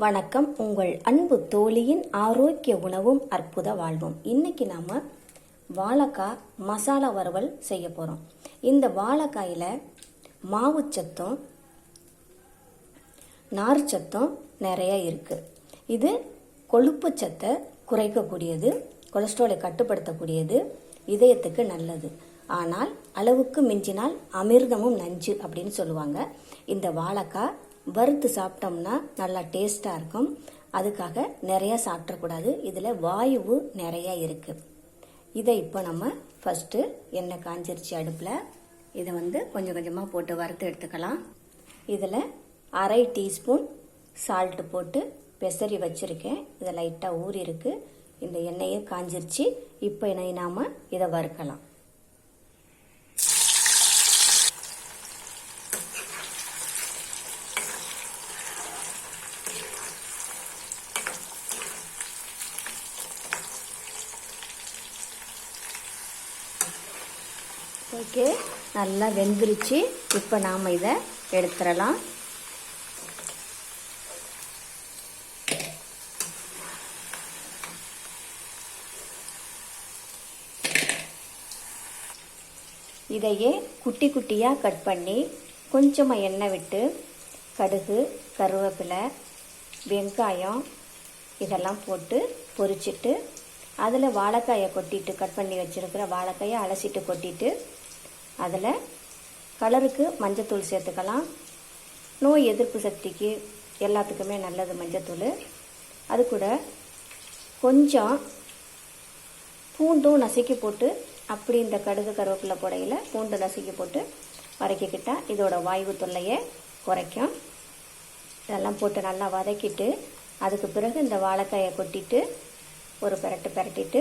வணக்கம். உங்கள் அன்பு தோழியின் ஆரோக்கிய உணவும் அற்புத வாழ்வும். இன்னைக்கு நாம வாழைக்காய் மசாலா வறுவல் செய்ய போறோம். இந்த வாழைக்காயில மாவுச்சத்தும் நார்ச்சத்தும் நிறைய இருக்கு. இது கொழுப்பு சத்தை குறைக்கக்கூடியது கொலஸ்ட்ராலை கட்டுப்படுத்தக்கூடியது இதயத்துக்கு நல்லது. ஆனால் அளவுக்கு மிஞ்சினால் அமிர்தமும் நஞ்சு அப்படின்னு சொல்லுவாங்க. இந்த வாழைக்காய் வறுத்து சாப்பிட்டோம்னா நல்லா டேஸ்டாக இருக்கும். அதுக்காக நிறையா சாப்பிடக்கூடாது. இதில் வாயுவு நிறையா இருக்குது இதை இப்போ நம்ம ஃபஸ்ட்டு எண்ணெய் காஞ்சிருச்சு அடுப்பில். இதை வந்து கொஞ்சம் கொஞ்சமாக போட்டு வறுத்து எடுத்துக்கலாம். இதில் அரை டீஸ்பூன் சால்ட்டு போட்டு பெசரி வச்சுருக்கேன். இதை லைட்டாக ஊறி இருக்குது இந்த எண்ணெயை காஞ்சிருச்சு. இப்போ இதை நாம் இதை வறுக்கலாம். ஓகே. நல்லா வெந்துருச்சு. இப்போ நாம் இதை எடுத்துடலாம். இதையே குட்டி குட்டியாக கட் பண்ணி கொஞ்சமாக எண்ணெய் விட்டு கடுகு கருவேப்பிலை வெங்காயம் இதெல்லாம் போட்டு பொரிச்சிட்டு அதில் வாழைக்காயை கொட்டிட்டு கட் பண்ணி வச்சுருக்கிற வாழைக்காயை அலசிட்டு கொட்டிட்டு அதில் கலருக்கு மஞ்சத்தூள் சேர்த்துக்கலாம். நோய் எதிர்ப்பு சக்திக்கு எல்லாத்துக்குமே நல்லது மஞ்சத்தூள். அது கூட கொஞ்சம் பூண்டும் நசுக்கி போட்டு அப்படி இந்த கடுகு கருவேப்பிலை புடையில் பூண்டு நசுக்கி போட்டு வதக்கிக்கிட்டால் இதோட வாய்வு தொல்லையை குறைக்கும். இதெல்லாம் போட்டு நல்லா வதக்கிட்டு அதுக்கு பிறகு இந்த வாழைக்காயை கொட்டிட்டு ஒரு பெரட்டு பெரட்டிட்டு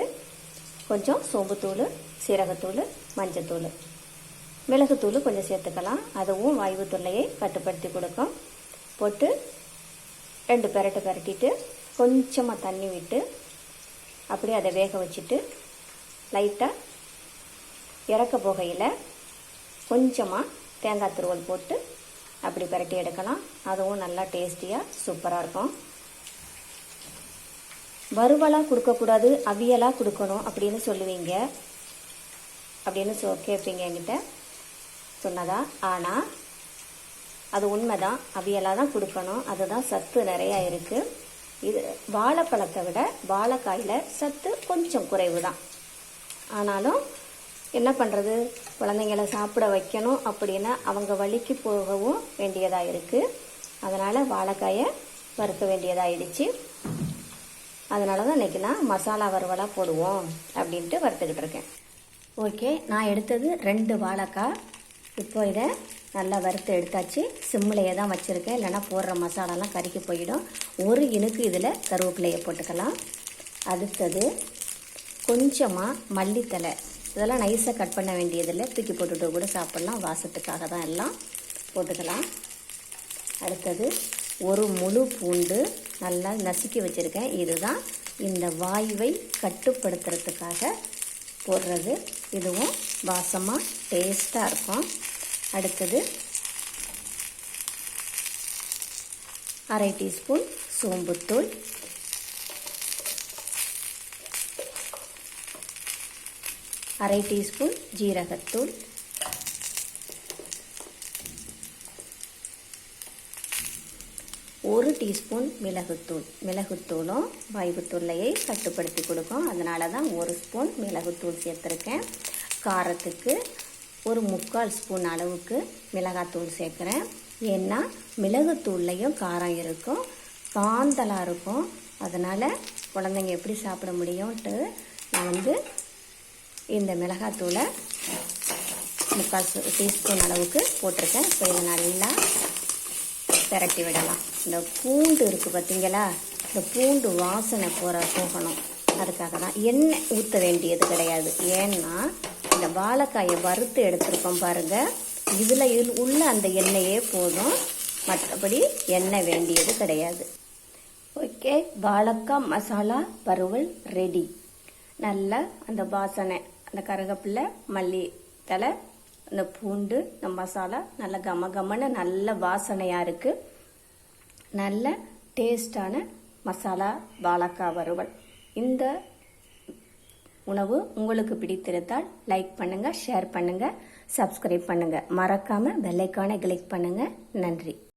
கொஞ்சம் சோம்புத்தூள் சீரகத்தூள் மஞ்சத்தூள். மிளகுத்தூள் கொஞ்சம் சேர்த்துக்கலாம். அதுவும் வாய்வு தொல்லையை கட்டுப்படுத்தி கொடுக்கும். போட்டு ரெண்டு பெரட்டு பெரட்டிட்டு கொஞ்சமாக தண்ணி விட்டு அப்படியே அதை வேக வச்சுட்டு லைட்டாக இறக்க போகையில் கொஞ்சமாக தேங்காய் துருவல் போட்டு அப்படி பரட்டி எடுக்கலாம். அதுவும் நல்லா டேஸ்டியாக சூப்பராக இருக்கும். வறுவலாக கொடுக்கக்கூடாது அவியலாக கொடுக்கணும் அப்படின்னு சொல்லுவீங்க. அப்படின்னு சொ கேட்பீங்க என்கிட்ட. சொன்னதா? ஆனால் அது உண்மைதான். அவியலாக தான் கொடுக்கணும். அதுதான் சத்து நிறையா இருக்குது இது வாழைப்பழத்தை விட வாழைக்காயில் சத்து கொஞ்சம் குறைவு தான் ஆனாலும் என்ன பண்ணுறது குழந்தைங்கள சாப்பிட வைக்கணும் அப்படின்னா அவங்க வழிக்கு போகவும் வேண்டியதாக இருக்குது அதனால் வாழைக்காயை வறுக்க வேண்டியதாகிடுச்சு அதனால தான் இன்றைக்கி நான் மசாலா வறுவலாக போடுவோம் அப்படின்ட்டு வறுத்துக்கிட்டு இருக்கேன். ஓகே நான் எடுத்தது ரெண்டு வாழைக்காய். இப்போ இதை நல்லா வறுத்து எடுத்தாச்சு. சிம்மிலையே தான் வச்சுருக்கேன். இல்லைன்னா போடுற மசாலாலாம் கறிக்கு போயிடும். ஒரு இனுக்கு இதில் கருவேப்பிலையை போட்டுக்கலாம். அடுத்தது கொஞ்சமாக மல்லித்தலை. இதெல்லாம் நைஸாக கட் பண்ண வேண்டியதில்லை. தூக்கி போட்டுட்டு கூட சாப்பிட்லாம். வாசத்துக்காக தான் எல்லாம் போட்டுக்கலாம். அடுத்தது ஒரு முழு பூண்டு நல்லா நசுக்கி வச்சுருக்கேன். இதுதான் இந்த வாயுவை கட்டுப்படுத்துறதுக்காக போடுறது. இதுவும் வாசமாக டேஸ்ட்டாக இருக்கும். அடுத்தது அரை டீஸ்பூன் சோம்புத்தூள் அரை டீஸ்பூன் ஜீரகத்தூள். ஒரு டீஸ்பூன் மிளகுத்தூள். மிளகுத்தூளும் வாய்வுத்தூளையை கட்டுப்படுத்தி கொடுக்கும். அதனால தான் ஒரு ஸ்பூன் மிளகுத்தூள் சேர்த்துருக்கேன். காரத்துக்கு ஒரு முக்கால் ஸ்பூன் அளவுக்கு மிளகாத்தூள் சேர்க்குறேன். ஏன்னா மிளகுத்தூள்லையும் காரம் இருக்கும். காந்தலாக இருக்கும். அதனால் குழந்தைங்க எப்படி சாப்பிட முடியும்ட்டு நான் வந்து இந்த மிளகாத்தூளை முக்கால் டீஸ்பூன் அளவுக்கு போட்டிருக்கேன். இப்போ இதை நல்லா திரட்டி விடலாம். இந்த பூண்டு இருக்குது பார்த்தீங்களா? இந்த பூண்டு வாசனை போகிற போகணும். அதுக்காக தான் எண்ணெய் ஊற்ற வேண்டியது கிடையாது. ஏன்னா இந்த வாழைக்காயை வறுத்து எடுத்திருக்கோம் பாருங்கள் இதில் உள்ள அந்த எண்ணெயே போதும். மற்றபடி எண்ணெய் வேண்டியது கிடையாது. ஓகே வாழைக்காய் மசாலா பருவல் ரெடி நல்லா அந்த வாசனை அந்த கருகப்பில்லை மல்லி தலை இந்த பூண்டு இந்த மசாலா நல்ல கம கமன்னு நல்ல வாசனையாக இருக்குது நல்ல டேஸ்டான மசாலா வாழக்காய் வறுவல். இந்த உணவு உங்களுக்கு பிடித்திருந்தால் லைக் பண்ணுங்கள் ஷேர் பண்ணுங்கள் சப்ஸ்கிரைப் பண்ணுங்கள் மறக்காமல் பெல்லைக்கானை கிளிக் பண்ணுங்கள் நன்றி.